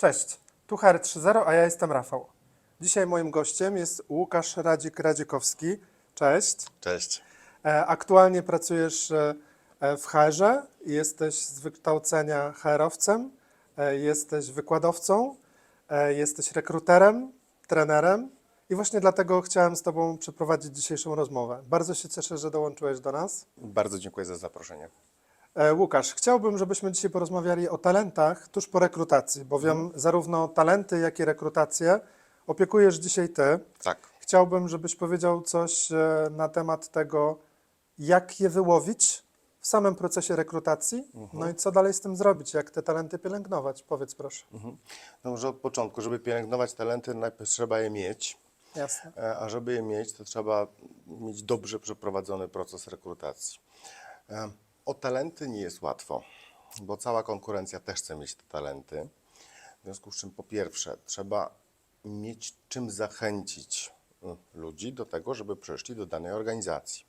Cześć, tu HR3.0, a ja jestem Rafał. Dzisiaj moim gościem jest Łukasz Radzik-Radziekowski. Cześć. Cześć. E, Aktualnie pracujesz e, e, w HR-ze, jesteś z wykształcenia HR-owcem, jesteś wykładowcą, jesteś rekruterem, trenerem i właśnie dlatego chciałem z Tobą przeprowadzić dzisiejszą rozmowę. Bardzo się cieszę, że dołączyłeś do nas. Bardzo dziękuję za zaproszenie. E, Łukasz, chciałbym, żebyśmy dzisiaj porozmawiali o talentach tuż po rekrutacji, bowiem zarówno talenty, jak i rekrutację opiekujesz dzisiaj Ty. Tak. Chciałbym, żebyś powiedział coś e, na temat tego, jak je wyłowić w samym procesie rekrutacji, no i co dalej z tym zrobić, jak te talenty pielęgnować. Powiedz proszę. No może od początku, żeby pielęgnować talenty, najpierw trzeba je mieć, Jasne. e, a żeby je mieć, to trzeba mieć dobrze przeprowadzony proces rekrutacji. O talenty nie jest łatwo, bo cała konkurencja też chce mieć te talenty. W związku z czym, po pierwsze, trzeba mieć czym zachęcić e, ludzi do tego, żeby przyszli do danej organizacji.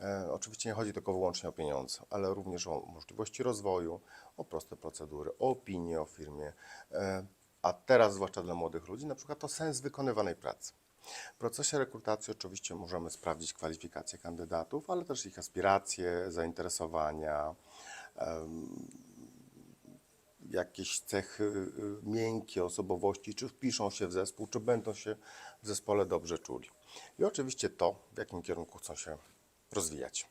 E, Oczywiście nie chodzi tylko wyłącznie o pieniądze, ale również o możliwości rozwoju, o proste procedury, o opinię o firmie, e, a teraz zwłaszcza dla młodych ludzi, na przykład to sens wykonywanej pracy. W procesie rekrutacji oczywiście możemy sprawdzić kwalifikacje kandydatów, ale też ich aspiracje, zainteresowania, jakieś cechy y, miękkie osobowości, czy wpiszą się w zespół, czy będą się w zespole dobrze czuli. I oczywiście to, w jakim kierunku chcą się rozwijać.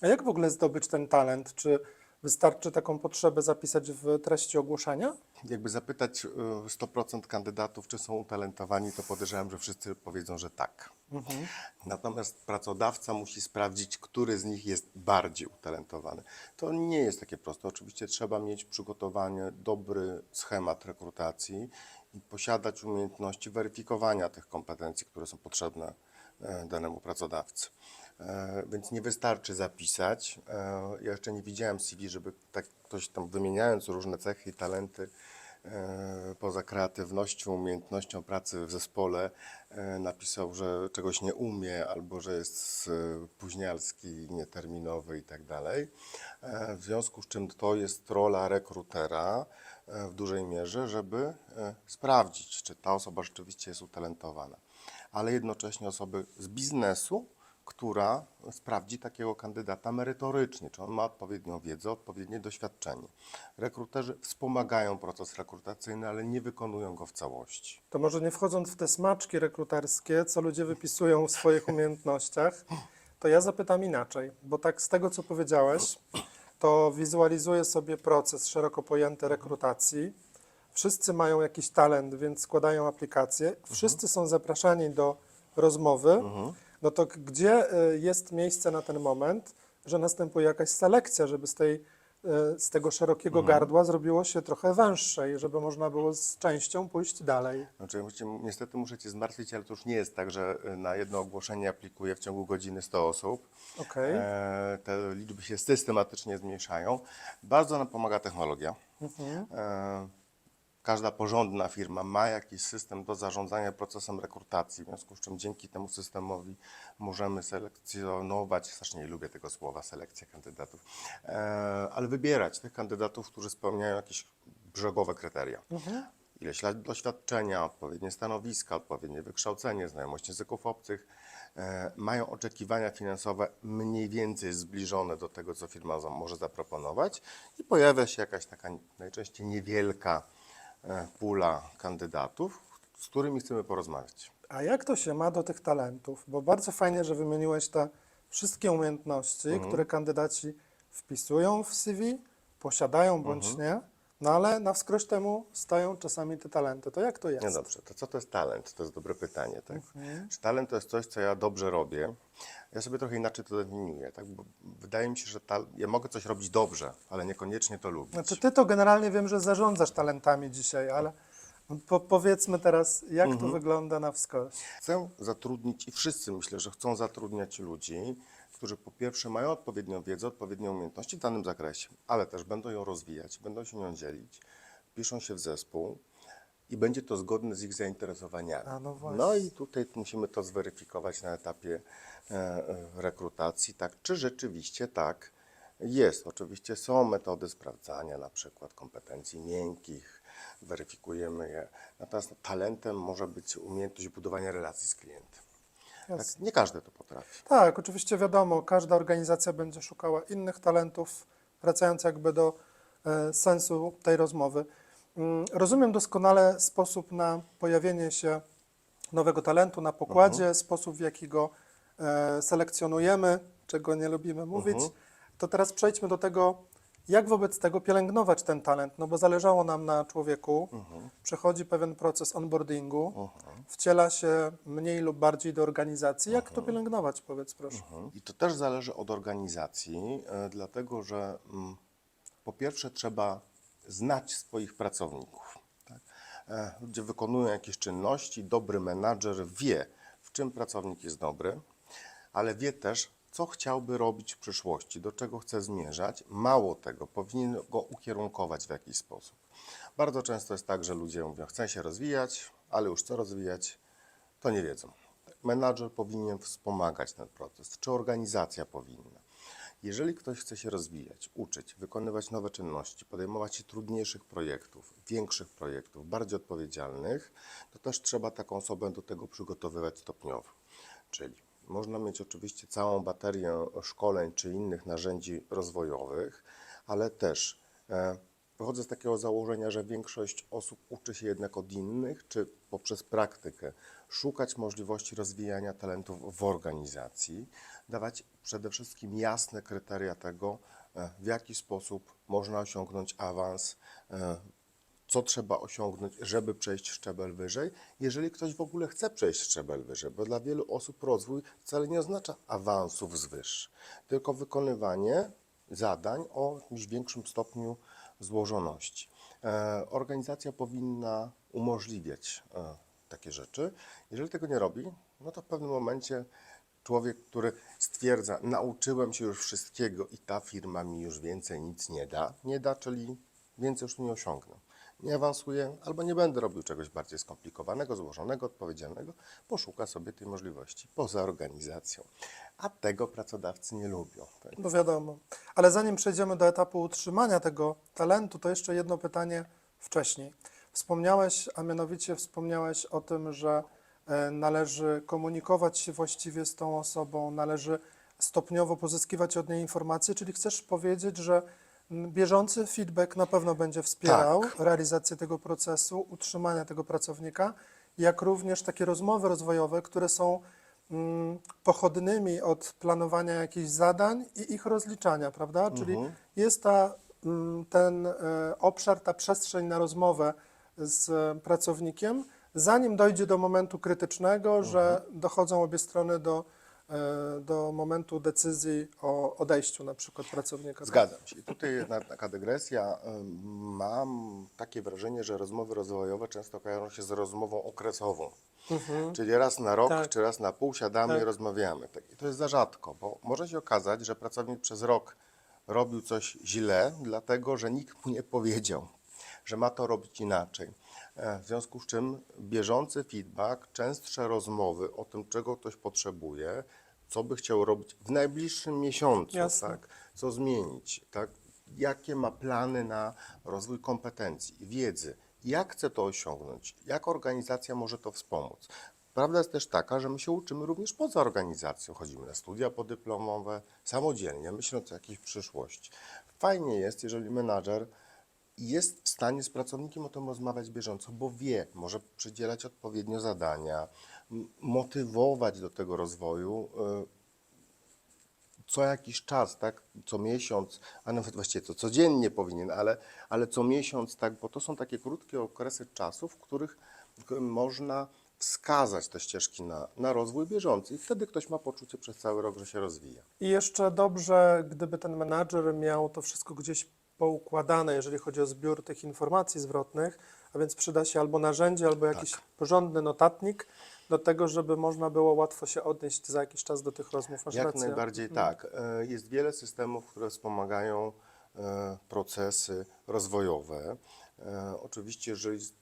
A jak w ogóle zdobyć ten talent? Czy wystarczy taką potrzebę zapisać w treści ogłoszenia? Jakby zapytać y, 100% kandydatów, czy są utalentowani, to podejrzewam, że wszyscy powiedzą, że tak. Natomiast pracodawca musi sprawdzić, który z nich jest bardziej utalentowany. To nie jest takie proste. Oczywiście trzeba mieć przygotowany dobry schemat rekrutacji i posiadać umiejętności weryfikowania tych kompetencji, które są potrzebne e, danemu pracodawcy. E, Więc nie wystarczy zapisać. E, Ja jeszcze nie widziałem CV, żeby tak ktoś tam wymieniając różne cechy i talenty, e, poza kreatywnością, umiejętnością pracy w zespole, napisał, że czegoś nie umie albo że jest późnialski, nieterminowy i tak dalej. W związku z czym to jest rola rekrutera w dużej mierze, żeby sprawdzić, czy ta osoba rzeczywiście jest utalentowana, ale jednocześnie osoby z biznesu, która sprawdzi takiego kandydata merytorycznie, czy on ma odpowiednią wiedzę, odpowiednie doświadczenie. Rekruterzy wspomagają proces rekrutacyjny, ale nie wykonują go w całości. To może nie wchodząc w te smaczki rekruterskie, co ludzie wypisują w swoich umiejętnościach, to ja zapytam inaczej, bo tak z tego, co powiedziałeś, to wizualizuję sobie proces szeroko pojęty rekrutacji. Wszyscy mają jakiś talent, więc składają aplikację. Wszyscy są zapraszani do rozmowy. No to gdzie y, jest miejsce na ten moment, że następuje jakaś selekcja, żeby z, tej, y, z tego szerokiego gardła zrobiło się trochę węższe i żeby można było z częścią pójść dalej? Znaczy, niestety muszę Cię zmartwić, ale to już nie jest tak, że y, na jedno ogłoszenie aplikuje w ciągu godziny 100 osób. Okej. E, Te liczby się systematycznie zmniejszają. Bardzo nam pomaga technologia. E, Każda porządna firma ma jakiś system do zarządzania procesem rekrutacji, w związku z czym dzięki temu systemowi możemy selekcjonować, strasznie nie lubię tego słowa, selekcja kandydatów, e, ale wybierać tych kandydatów, którzy spełniają jakieś brzegowe kryteria. Ileś lat doświadczenia, odpowiednie stanowiska, odpowiednie wykształcenie, znajomość języków obcych, e, mają oczekiwania finansowe mniej więcej zbliżone do tego, co firma może zaproponować i pojawia się jakaś taka najczęściej niewielka pula kandydatów, z którymi chcemy porozmawiać. A jak to się ma do tych talentów? Bo bardzo fajnie, że wymieniłeś te wszystkie umiejętności, które kandydaci wpisują w CV, posiadają bądź nie, no ale na wskroś temu stają czasami te talenty. To jak to jest? No dobrze, to co to jest talent? To jest dobre pytanie. Tak? Czy talent to jest coś, co ja dobrze robię? Ja sobie trochę inaczej to definiuję. Tak? Bo wydaje mi się, że ta, ja mogę coś robić dobrze, ale niekoniecznie to lubić. Znaczy ty to generalnie wiem, że zarządzasz talentami dzisiaj, ale po, powiedzmy teraz, jak to wygląda na wskroś? Chcę zatrudnić i wszyscy myślę, że chcą zatrudniać ludzi, którzy po pierwsze mają odpowiednią wiedzę, odpowiednie umiejętności w danym zakresie, ale też będą ją rozwijać, będą się nią dzielić, piszą się w zespół i będzie to zgodne z ich zainteresowaniami. A, no no i tutaj musimy to zweryfikować na etapie e, e, rekrutacji, tak, czy rzeczywiście tak jest. Oczywiście są metody sprawdzania, na przykład kompetencji miękkich, weryfikujemy je. Natomiast talentem może być umiejętność budowania relacji z klientem. Tak, nie każdy to potrafi. Tak, oczywiście wiadomo, każda organizacja będzie szukała innych talentów, wracając jakby do e, sensu tej rozmowy. Mm, Rozumiem doskonale sposób na pojawienie się nowego talentu na pokładzie, sposób w jaki go e, selekcjonujemy, czego nie lubimy mówić. To teraz przejdźmy do tego, jak wobec tego pielęgnować ten talent, no bo zależało nam na człowieku, przechodzi pewien proces onboardingu, wciela się mniej lub bardziej do organizacji. Jak to pielęgnować, powiedz proszę? I to też zależy od organizacji, e, dlatego że mm, po pierwsze trzeba znać swoich pracowników. Tak? E, Ludzie wykonują jakieś czynności, dobry menadżer wie, w czym pracownik jest dobry, ale wie też, co chciałby robić w przyszłości, do czego chce zmierzać. Mało tego, powinien go ukierunkować w jakiś sposób. Bardzo często jest tak, że ludzie mówią, chcę się rozwijać, ale już co rozwijać, to nie wiedzą. Menadżer powinien wspomagać ten proces, czy organizacja powinna. Jeżeli ktoś chce się rozwijać, uczyć, wykonywać nowe czynności, podejmować się trudniejszych projektów, większych projektów, bardziej odpowiedzialnych, to też trzeba taką osobę do tego przygotowywać stopniowo. Czyli można mieć oczywiście całą baterię szkoleń czy innych narzędzi rozwojowych, ale też e, wychodzę z takiego założenia, że większość osób uczy się jednak od innych, czy poprzez praktykę. Szukać możliwości rozwijania talentów w organizacji, dawać przede wszystkim jasne kryteria tego, e, w jaki sposób można osiągnąć awans, e, co trzeba osiągnąć, żeby przejść szczebel wyżej, jeżeli ktoś w ogóle chce przejść szczebel wyżej, bo dla wielu osób rozwój wcale nie oznacza awansów z wyż, tylko wykonywanie zadań o jakimś większym stopniu złożoności. E, organizacja powinna umożliwiać e, takie rzeczy. Jeżeli tego nie robi, no to w pewnym momencie człowiek, który stwierdza, nauczyłem się już wszystkiego i ta firma mi już więcej nic nie da, nie da, czyli więcej już nie osiągnę. Nie awansuję albo nie będę robił czegoś bardziej skomplikowanego, złożonego, odpowiedzialnego, poszuka sobie tej możliwości poza organizacją. A tego pracodawcy nie lubią. Tak? No wiadomo. Ale zanim przejdziemy do etapu utrzymania tego talentu, to jeszcze jedno pytanie wcześniej. Wspomniałeś, a mianowicie wspomniałeś o tym, że e, należy komunikować się właściwie z tą osobą, należy stopniowo pozyskiwać od niej informacje, czyli chcesz powiedzieć, że bieżący feedback na pewno będzie wspierał Tak. realizację tego procesu, utrzymania tego pracownika, jak również takie rozmowy rozwojowe, które są mm, pochodnymi od planowania jakichś zadań i ich rozliczania, prawda? Czyli jest ta, mm, ten e, obszar, ta przestrzeń na rozmowę z pracownikiem, zanim dojdzie do momentu krytycznego, że dochodzą obie strony do, do momentu decyzji o odejściu na przykład pracownika. Zgadzam się. I tutaj jedna taka dygresja. Ym, Mam takie wrażenie, że rozmowy rozwojowe często kojarzą się z rozmową okresową. Czyli raz na rok, Tak. czy raz na pół siadamy Tak. i rozmawiamy. Tak, I to jest za rzadko, bo może się okazać, że pracownik przez rok robił coś źle, dlatego że nikt mu nie powiedział, że ma to robić inaczej. E, W związku z czym bieżący feedback, częstsze rozmowy o tym, czego ktoś potrzebuje, co by chciał robić w najbliższym miesiącu, Jasne. tak? co zmienić, tak? jakie ma plany na rozwój kompetencji, wiedzy, jak chce to osiągnąć, jak organizacja może to wspomóc. Prawda jest też taka, że my się uczymy również poza organizacją. Chodzimy na studia podyplomowe, samodzielnie, myśląc o jakiejś przyszłości. Fajnie jest, jeżeli menadżer jest w stanie z pracownikiem o tym rozmawiać bieżąco, bo wie, może przydzielać odpowiednio zadania, motywować do tego rozwoju, y, co jakiś czas, tak, co miesiąc, a nawet właściwie to codziennie powinien, ale, ale co miesiąc, tak, bo to są takie krótkie okresy czasu, w których można wskazać te ścieżki na, na rozwój bieżący i wtedy ktoś ma poczucie przez cały rok, że się rozwija. I jeszcze dobrze, gdyby ten menadżer miał to wszystko gdzieś poukładane, jeżeli chodzi o zbiór tych informacji zwrotnych, a więc przyda się albo narzędzie, albo jakiś Tak. porządny notatnik do tego, żeby można było łatwo się odnieść za jakiś czas do tych rozmów. Masz Jak rację. najbardziej tak. E, Jest wiele systemów, które wspomagają e, procesy rozwojowe. E, Oczywiście, jeżeli jest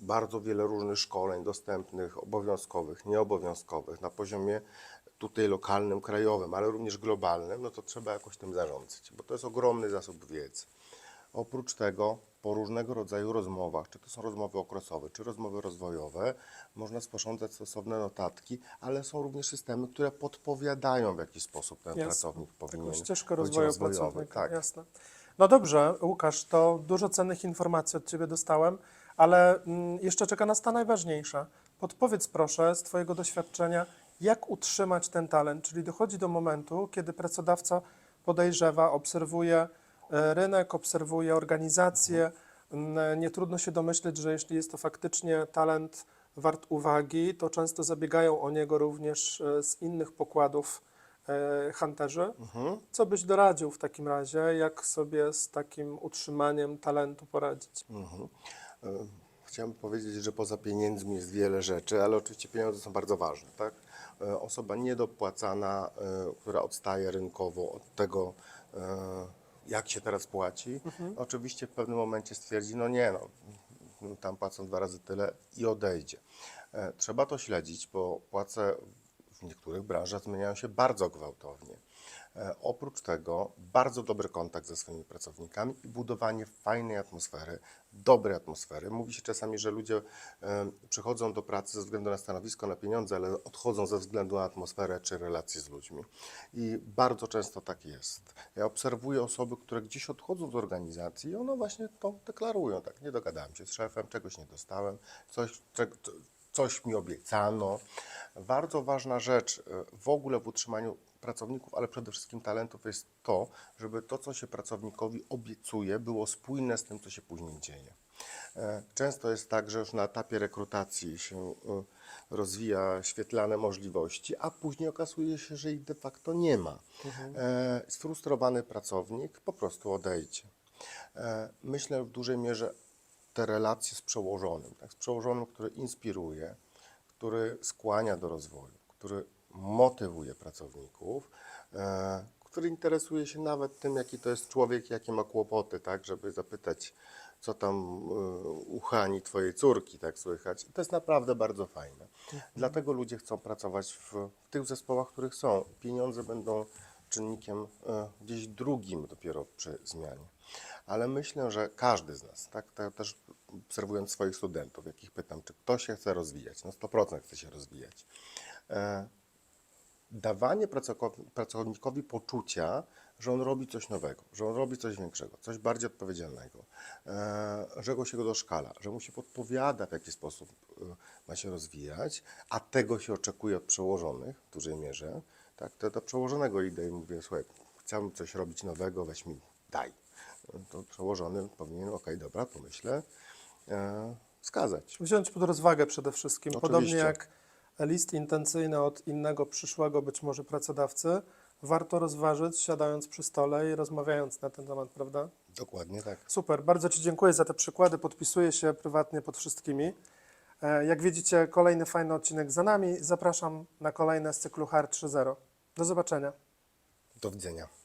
bardzo wiele różnych szkoleń dostępnych, obowiązkowych, nieobowiązkowych, na poziomie tutaj lokalnym, krajowym, ale również globalnym, no to trzeba jakoś tym zarządzać, bo to jest ogromny zasób wiedzy. Oprócz tego po różnego rodzaju rozmowach, czy to są rozmowy okresowe, czy rozmowy rozwojowe, można sporządzać stosowne notatki, ale są również systemy, które podpowiadają w jaki sposób ten Jasne. pracownik powinien Taką ścieżkę rozwoju rozwojowy. pracownika. Tak. Jasne. No dobrze, Łukasz, to dużo cennych informacji od Ciebie dostałem, ale mm, jeszcze czeka nas ta najważniejsza. Podpowiedz proszę z Twojego doświadczenia, jak utrzymać ten talent, czyli dochodzi do momentu, kiedy pracodawca podejrzewa, obserwuje rynek, obserwuje organizację. Mm, Nie trudno się domyśleć, że jeśli jest to faktycznie talent wart uwagi, to często zabiegają o niego również e, z innych pokładów e, hunterzy. Co byś doradził w takim razie, jak sobie z takim utrzymaniem talentu poradzić? Mhm. E, Chciałem powiedzieć, że poza pieniędzmi jest wiele rzeczy, ale oczywiście pieniądze są bardzo ważne. Tak? E, Osoba niedopłacana, e, która odstaje rynkowo od tego, e, jak się teraz płaci, oczywiście w pewnym momencie stwierdzi, no nie, no, tam płacą dwa razy tyle i odejdzie. E, Trzeba to śledzić, bo płace w niektórych branżach zmieniają się bardzo gwałtownie. E, Oprócz tego bardzo dobry kontakt ze swoimi pracownikami i budowanie fajnej atmosfery, dobrej atmosfery. Mówi się czasami, że ludzie e, przychodzą do pracy ze względu na stanowisko, na pieniądze, ale odchodzą ze względu na atmosferę czy relacje z ludźmi. I bardzo często tak jest. Ja obserwuję osoby, które gdzieś odchodzą z organizacji i one właśnie to deklarują. Tak, nie dogadałem się z szefem, czegoś nie dostałem, coś, coś mi obiecano. Bardzo ważna rzecz e, w ogóle w utrzymaniu pracowników, ale przede wszystkim talentów jest to, żeby to, co się pracownikowi obiecuje, było spójne z tym, co się później dzieje. E, Często jest tak, że już na etapie rekrutacji się e, rozwija świetlane możliwości, a później okazuje się, że ich de facto nie ma. E, Sfrustrowany pracownik po prostu odejdzie. Myślę w dużej mierze te relacje z przełożonym, tak, z przełożonym, który inspiruje, który skłania do rozwoju, który motywuje pracowników, e, który interesuje się nawet tym, jaki to jest człowiek, jakie ma kłopoty, tak, żeby zapytać, co tam e, u Hani, twojej córki, tak słychać. To jest naprawdę bardzo fajne. Dlatego ludzie chcą pracować w, w tych zespołach, w których są. Pieniądze będą czynnikiem e, gdzieś drugim dopiero przy zmianie. Ale myślę, że każdy z nas, tak, tak też obserwując swoich studentów, jakich pytam, czy ktoś się chce rozwijać, no 100% chce się rozwijać. Dawanie pracownikowi poczucia, że on robi coś nowego, że on robi coś większego, coś bardziej odpowiedzialnego, e, że go się go doszkala, że mu się podpowiada, w jaki sposób e, ma się rozwijać, a tego się oczekuje od przełożonych w dużej mierze, tak, to do przełożonego idę i mówię, słuchaj, chciałbym coś robić nowego, weź mi, daj. To przełożony powinien, okej, dobra, pomyślę, e, wskazać. Wziąć pod rozwagę przede wszystkim, Oczywiście. podobnie jak list intencyjny od innego przyszłego być może pracodawcy, warto rozważyć, siadając przy stole i rozmawiając na ten temat, prawda? Dokładnie tak. Super, bardzo Ci dziękuję za te przykłady. Podpisuję się prywatnie pod wszystkimi. E, Jak widzicie, kolejny fajny odcinek za nami. Zapraszam na kolejne z cyklu HR 3.0. Do zobaczenia. Do widzenia.